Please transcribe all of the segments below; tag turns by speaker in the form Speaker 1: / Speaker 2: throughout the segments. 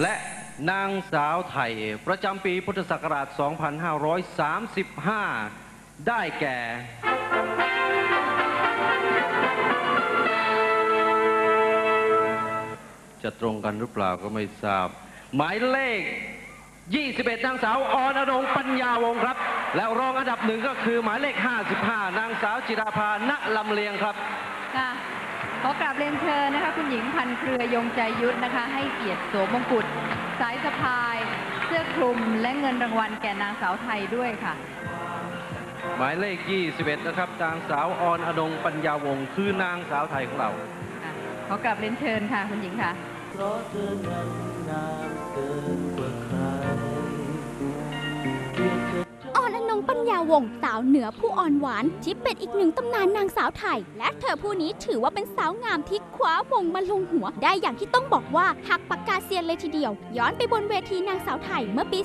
Speaker 1: และนางสาวไทย ประจำปีพุทธศักราช 2535 ได้แก่ จะตรงกันหรือเปล่าก็ไม่ทราบ หมายเลข 21 นางสาวออนรงค์ปัญญาวงศ์ครับ แล้วรองอันดับหนึ่งก็คือหมายเลข 55 นางสาวจิราภาณลำเลียงครับ
Speaker 2: ค่ะ ขอกราบเรียนเชิญนะคะ คุณหญิงพันเครือยงใจยุทธนะคะ ให้เกียรติสวมมงกุฎสายสะพาย เสื้อคลุม และเงินรางวัลแก่นางสาวไทยด้วยค่ะ
Speaker 1: หมายเลข 21 นะครับนางสาวออนอนงปัญญาวงศ์คือนางสาวไทยของเรา
Speaker 2: ค่ะขอกราบเรียนเชิญค่ะ คุณหญิงค่ะ
Speaker 3: เพราะเธอนั้นงามเกินกว่าใคร ง
Speaker 4: ปัญญาวงศ์สาวเหนือผู้อ่อนหวานที่เป็นอีกหนึ่งตำนานนางสาวไทย และเธอผู้นี้ถือว่าเป็นสาวงามที่คว้ามงมาลงหัว ได้อย่างที่ต้องบอกว่าหักปากกาเซียนเลยทีเดียว ย้อนไปบนเวทีนางสาวไทยเมื่อปี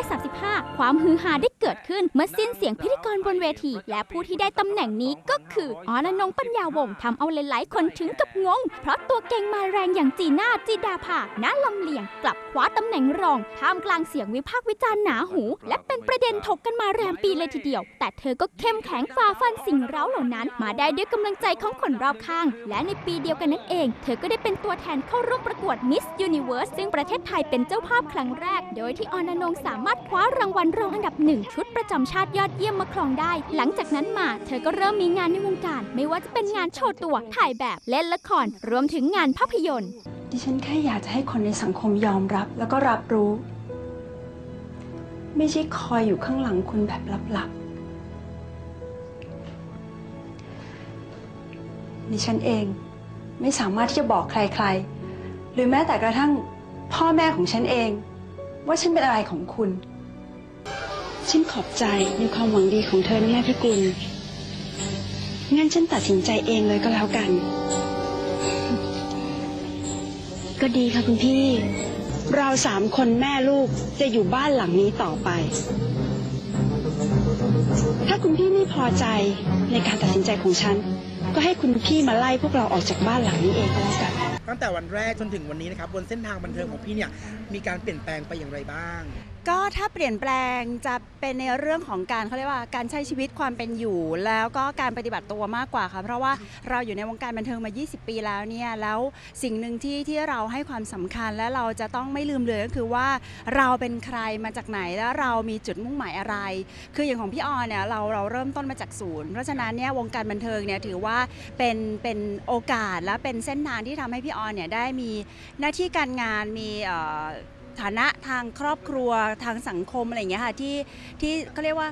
Speaker 4: 2535 ความฮือฮาได้เกิดขึ้นเมื่อสิ้นเสียงพิธีกรบนเวที และผู้ที่ได้ตำแหน่งนี้ก็คือออนอนงปัญญาวงศ์ทำเอาหลายๆคนถึงกับงง เพราะตัวเก่งมาแรงอย่างจีน่าจีดาภาณลำเลียง กลับคว้าตำแหน่งรองท่ามกลางเสียงวิพากษ์วิจารณ์หนาหู และเป็นประเด็นถกกันมาแรมปีเลยทีเดียว แต่เธอก็เข้มแข็งฝ่าฟันสิ่งเร้าเหล่านั้น มาได้ด้วยกำลังใจของคนรอบข้าง และในปีเดียวกันนั่นเอง เธอก็ได้เป็นตัวแทนเข้าร่วมประกวด Miss Universe ซึ่งประเทศไทยเป็นเจ้าภาพครั้งแรก โดยที่ออนนงสามารถคว้ารางวัลรองอันดับหนึ่งชุดประจำชาติยอดเยี่ยมมาครองได้ หลังจากนั้นมา เธอก็เริ่มมีงานในวงการ ไม่ว่าจะเป็นงานโชว์ตัวถ่ายแบบเล่นละครรวมถึงงานภาพยนตร์
Speaker 5: ดิฉันแค่อยากจะให้คนในสังคมยอมรับ แล้วก็รับรู้ ไม่ใช่คอยอยู่ข้างหลังคุณแบบลับๆดิฉันเองไม่สามารถที่จะบอกใครๆ หรือแม้แต่กระทั่งพ่อแม่ของฉันเอง ว่าฉันเป็นอะไรของคุณ ฉันขอบใจในความหวังดีของเธอนะแม่พิกุล งั้นฉันตัดสินใจเองเลยก็แล้วกัน ก็ดีค่ะคุณพี่ เราสามคนแม่ลูกจะอยู่บ้านหลังนี้ต่อไป ถ้าคุณพี่ไม่พอใจในการตัดสินใจของฉัน ก็ให้คุณพี่มาไล่พวกเราออกจากบ้านหลังนี้เองก็แล้วกัน
Speaker 6: ตั้งแต่วันแรกจนถึงวันนี้นะครับบนเส้นทางบันเทิงของพี่เนี่ยมีการเปลี่ยนแปลงไปอย่างไรบ้าง
Speaker 5: ก็ถ้าเปลี่ยนแปลงจะเป็นในเรื่องของการเขาเรียกว่าการใช้ชีวิตความเป็นอยู่ แล้วก็การปฏิบัติตัวมากกว่าค่ะเพราะว่าเราอยู่ในวงการบันเทิงมา 20 ปีแล้วเนี่ยแล้วสิ่งหนึ่งที่ที่เราให้ความสำคัญและเราจะต้องไม่ลืมเลยก็คือว่าเราเป็นใครมาจากไหนแล้วเรามีจุดมุ่งหมายอะไร คืออย่างของพี่ออนเนี่ยเราเราเริ่มต้นมาจากศูนย์เพราะฉะนั้นเนี่ยวงการบันเทิงเนี่ยถือว่าเป็นเป็นโอกาสและเป็นเส้นทางที่ทำให้พี่ออนเนี่ยได้มีหน้าที่การงานมีเอ่อ ฐานะทางครอบครัวทางสังคมอะไรอย่างเงี้ยค่ะที่ที่เขาเรียกว่า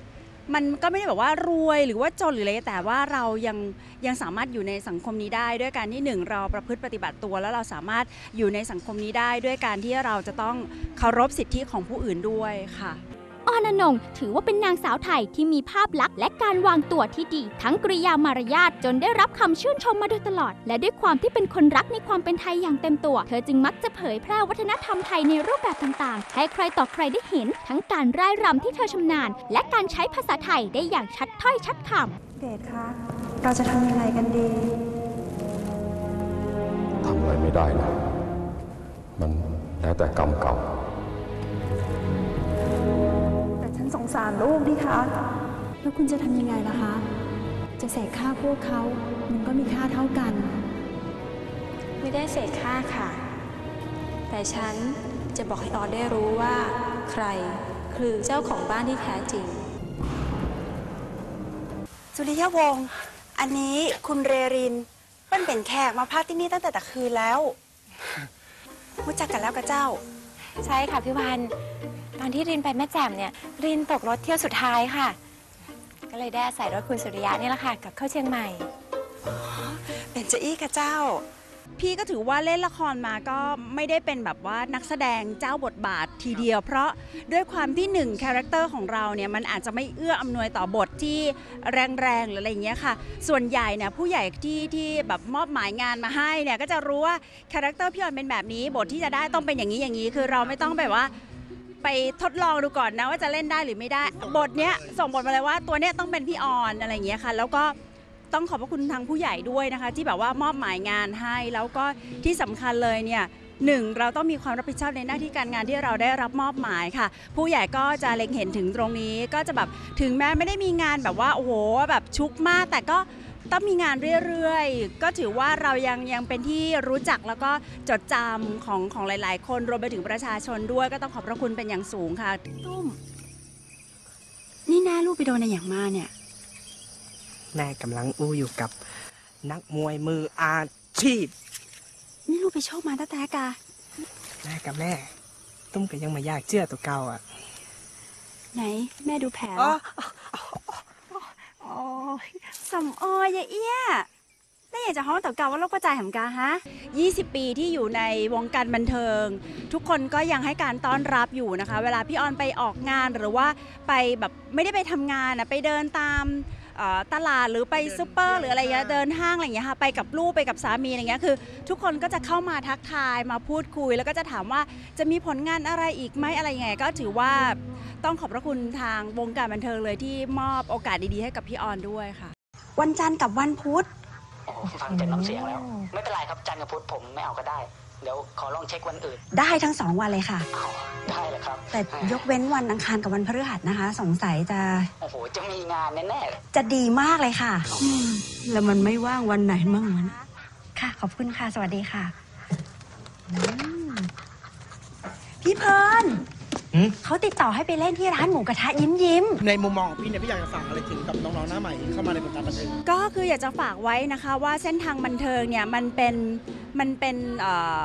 Speaker 5: มันก็ไม่ได้แบบว่ารวยหรือว่าจนหรืออะไรแต่ว่าเรายังยังสามารถอยู่ในสังคมนี้ได้ ด้วยการที่หนึ่งเราประพฤติปฏิบัติตัว แล้วเราสามารถอยู่ในสังคมนี้ได้ ด้วยการที่เราจะต้องเคารพสิทธิของผู้อื่นด้วยค่ะ
Speaker 4: ออนอนงถือว่าเป็นนางสาวไทยที่มีภาพลักษณ์และการวางตัวที่ดี ทั้งกริยามารยาทจนได้รับคำชื่นชมมาโดยตลอด และด้วยความที่เป็นคนรักในความเป็นไทยอย่างเต็มตัว เธอจึงมักจะเผยแพร่วัฒนธรรมไทยในรูปแบบต่างๆ ให้ใครต่อใครได้เห็น ทั้งการร่ายรำที่เธอชำนาญ และการใช้ภาษาไทยได้อย่างชัดถ้อยชัดคำ
Speaker 5: เดชคะเราจะทำยังไงกันดี
Speaker 7: ทำอะไรไม่ได้นะมันแล้วแต่กรรมเก่า
Speaker 5: สงสารลูกดิคะ แล้วคุณจะทำยังไงล่ะคะ จะเสกฆ่าพวกเขา มันก็มีค่าเท่ากัน
Speaker 8: ไม่ได้เสกค่าค่ะ แต่ฉันจะบอกให้ออนได้รู้ว่า ใครคือเจ้าของบ้านที่แท้จริง
Speaker 5: สุริยวงศ์ อันนี้คุณเรรินเปิ้นเป็นแขกมาพักที่นี่ตั้งแต่แต่คืนแล้วรู้จักกันแล้วกับเจ้า
Speaker 8: ใช่ค่ะพี่วัน ตอนที่รินไปแม่แจ่มเนี่ยรินตกรถเที่ยวสุดท้ายค่ะ ก็เลยได้อาศัยรถคุณสุริยะนี่แหละค่ะกลับเข้าเชียงใหม่
Speaker 5: เป็นเจ้าอี้กับเจ้า พี่ก็ถือว่าเล่นละครมาก็ไม่ได้เป็นแบบว่านักแสดงเจ้าบทบาททีเดียว เพราะด้วยความที่หนึ่งคาแรคเตอร์ของเราเนี่ยมันอาจจะไม่เอื้ออำนวยต่อบทที่แรงๆหรืออะไรอย่างเงี้ยค่ะ ส่วนใหญ่เนี่ยผู้ใหญ่ที่ที่แบบมอบหมายงานมาให้เนี่ยก็จะรู้ว่าคาแรคเตอร์พี่ออนเป็นแบบนี้บทที่จะได้ต้องเป็นอย่างนี้อย่างนี้คือเราไม่ต้องแบบว่า ไปทดลองดูก่อนนะว่าจะเล่นได้หรือไม่ได้ บทเนี้ยส่งบทมาเลยว่าตัวเนี้ยต้องเป็นพี่ออนอะไรอย่างเงี้ยค่ะ แล้วก็ต้องขอบพระคุณทางผู้ใหญ่ด้วยนะคะ ที่แบบว่ามอบหมายงานให้แล้วก็ที่สำคัญเลยเนี่ยหนึ่งเราต้องมีความรับผิดชอบในหน้าที่การงานที่เราได้รับมอบหมายค่ะ ผู้ใหญ่ก็จะเล็งเห็นถึงตรงนี้ ก็จะแบบถึงแม้ไม่ได้มีงานแบบว่าโอ้โหแบบชุกมาก แต่ก็ ต้องมีงานเรื่อยๆ ก็ถือว่าเรายังยังเป็นที่รู้จักแล้วก็จดจำของของหลาย ๆ คนรวมไปถึงประชาชนด้วยก็ต้องขอบพระคุณเป็นอย่างสูงค่ะตุ้ม นี่แน่ลูกไปโดนอะไรอย่างมาเนี่ย
Speaker 9: แม่กำลังอู้อยู่กับ นักมวยมืออาชีพ
Speaker 5: นี่ลูกไปโชคมาตั้งแต่กา
Speaker 9: แม่กับแม่ ตุ้มก็ยังมาอยากเชื่อตัวเก่าอะ
Speaker 5: ไหน แม่ดูแผล
Speaker 9: อ๋อ
Speaker 5: โอ้ ยสำออยยายเอี้ยได้อยากจะฮ้องต่อเกาว่าโรคกระจายหำกาฮะ 20 ปีที่อยู่ในวงการบันเทิง ทุกคนก็ยังให้การต้อนรับอยู่นะคะ เวลาพี่ออนไปออกงานหรือว่าไปแบบไม่ได้ไปทำงานนะไปเดินตาม เอ่อตลาดหรือไปซูเปอร์หรืออะไรเงี้ยเดินห้างอะไรอย่างเงี้ยค่ะไปกับลูกไปกับสามีอะไรเงี้ยคือ ทุกคนก็จะเข้ามาทักทายมาพูดคุย แล้วก็จะถามว่าจะมีผลงานอะไรอีกไหมอะไรยังไงก็ถือว่าต้องขอบพระคุณทางวงการบันเทิงเลยที่มอบโอกาสดีๆให้กับพี่ออนด้วยค่ะ วันจันทร์กับวันพุธ
Speaker 10: โอ้โหฟังจากน้ำเสียงแล้ว ไม่เป็นไรครับจันทร์กับพุธผมไม่เอาก็ได้ เดี๋ยวขอลองเช็ควันอื่น
Speaker 5: ได้ทั้งสองวันเลยค่ะ
Speaker 10: เอาได้เลยครับ
Speaker 5: แต่ยกเว้นวันอังคารกับวันพฤหัสนะคะ สงสัยจะ
Speaker 10: โอ้โหจะมีงานแน่ๆ
Speaker 5: จะดีมากเลยค่ะ แล้วมันไม่ว่างวันไหนมั่งมันค่ะ ขอบคุณค่ะ สวัสดีค่ะอืมพี่เพลิร์น
Speaker 9: หืม
Speaker 5: เขาติดต่อให้ไปเล่นที่ร้านหมูกระทะยิ้มยิ้ม
Speaker 6: ในมุมมองของพี่เนี่ยพี่อยากจะฝากอะไรถึงกับน้องๆหน้าใหม่เข้ามาในวงการบันเทิง
Speaker 5: ก็คืออยากจะฝากไว้นะคะว่าเส้นทางบันเทิงเนี่ยมันเป็นมันเป็นเอ่อ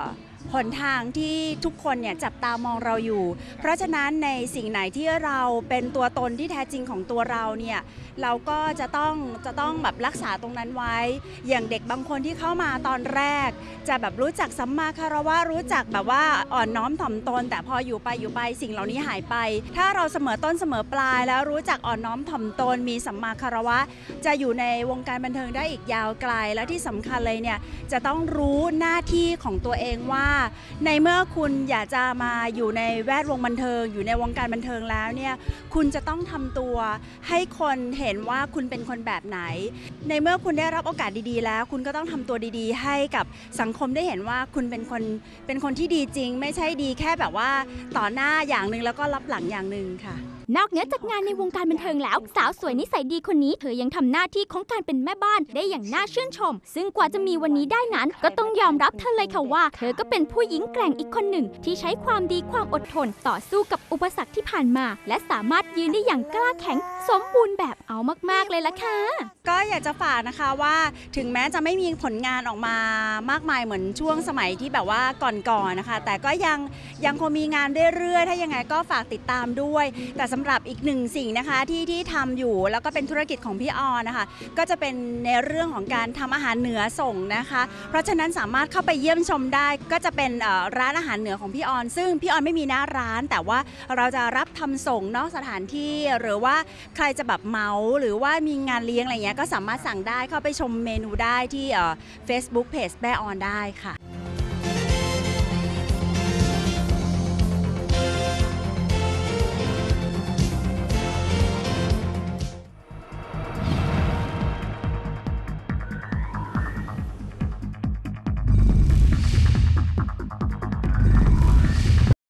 Speaker 5: หนทางที่ทุกคนเนี่ยจับตามองเราอยู่ เพราะฉะนั้นในสิ่งไหนที่เราเป็นตัวตนที่แท้จริงของตัวเราเนี่ยเราก็จะต้องจะต้องแบบรักษาตรงนั้นไว้ อย่างเด็กบางคนที่เข้ามาตอนแรก จะแบบรู้จักสัมมาคารวะรู้จักแบบว่าอ่อนน้อมถ่อมตน แต่พออยู่ไปอยู่ไปสิ่งเหล่านี้หายไป ถ้าเราเสมอต้นเสมอปลาย แล้วรู้จักอ่อนน้อมถ่อมตน มีสัมมาคารวะ จะอยู่ในวงการบันเทิงได้อีกยาวไกล และที่สำคัญเลยเนี่ยจะต้องรู้หน้าที่ของตัวเองว่าในเมื่อคุณอยากจะมาอยู่ในแวดวงบันเทิง อยู่ในวงการบันเทิงแล้วเนี่ยคุณจะต้องทำตัว ให้คนเห็นว่าคุณเป็นคนแบบไหน ในเมื่อคุณได้รับโอกาสดีๆ แล้ว คุณก็ต้องทำตัวดีๆ ให้กับสังคมได้เห็นว่าคุณเป็นคนเป็นคนที่ดีจริง ไม่ใช่ดีแค่แบบว่าต่อหน้าอย่างหนึ่งแล้วก็รับหลังอย่างหนึ่งค่ะ
Speaker 4: นอกเหนือจากงานในวงการบันเทิงแล้ว สาวสวยนิสัยดีคนนี้ เธอยังทำหน้าที่ของการเป็นแม่บ้านได้อย่างน่าชื่นชม ซึ่งกว่าจะมีวันนี้ได้นั้น ก็ต้องยอมรับเธอเลยค่ะว่า เธอก็เป็นผู้หญิงแกร่งอีกคนหนึ่ง ที่ใช้ความดีความอดทน ต่อสู้กับอุปสรรคที่ผ่านมา และสามารถยืนได้อย่างกล้าแข็ง สมบูรณ์แบบเอามาก ๆ เลยล่ะค่ะ
Speaker 5: ก็อยากจะฝากนะคะว่าถึงแม้จะไม่มีผลงานออกมามากมายเหมือนช่วงสมัยที่แบบว่าก่อนๆนะคะ แต่ก็ยังยังคงมีงานเรื่อยๆถ้ายังไงก็ฝากติดตามด้วยแต่สำหรับอีกหนึ่งสิ่งนะคะที่ที่ทำอยู่แล้วก็เป็นธุรกิจของพี่ออนนะคะ ก็จะเป็นในเรื่องของการทำอาหารเหนือส่งนะคะ เพราะฉะนั้นสามารถเข้าไปเยี่ยมชมได้ ก็จะเป็นเอ่อร้านอาหารเหนือของพี่ออน ซึ่งพี่ออนไม่มีหน้าร้าน แต่ว่าเราจะรับทำส่งนอกสถานที่หรือว่าใครจะแบบเมาหรือว่ามีงานเลี้ยงอะไรเงี้ยก็สามารถสั่งได้เข้าไปชมเมนูได้ที่เอ่อ Facebook Page แม่ออนได้ค่ะ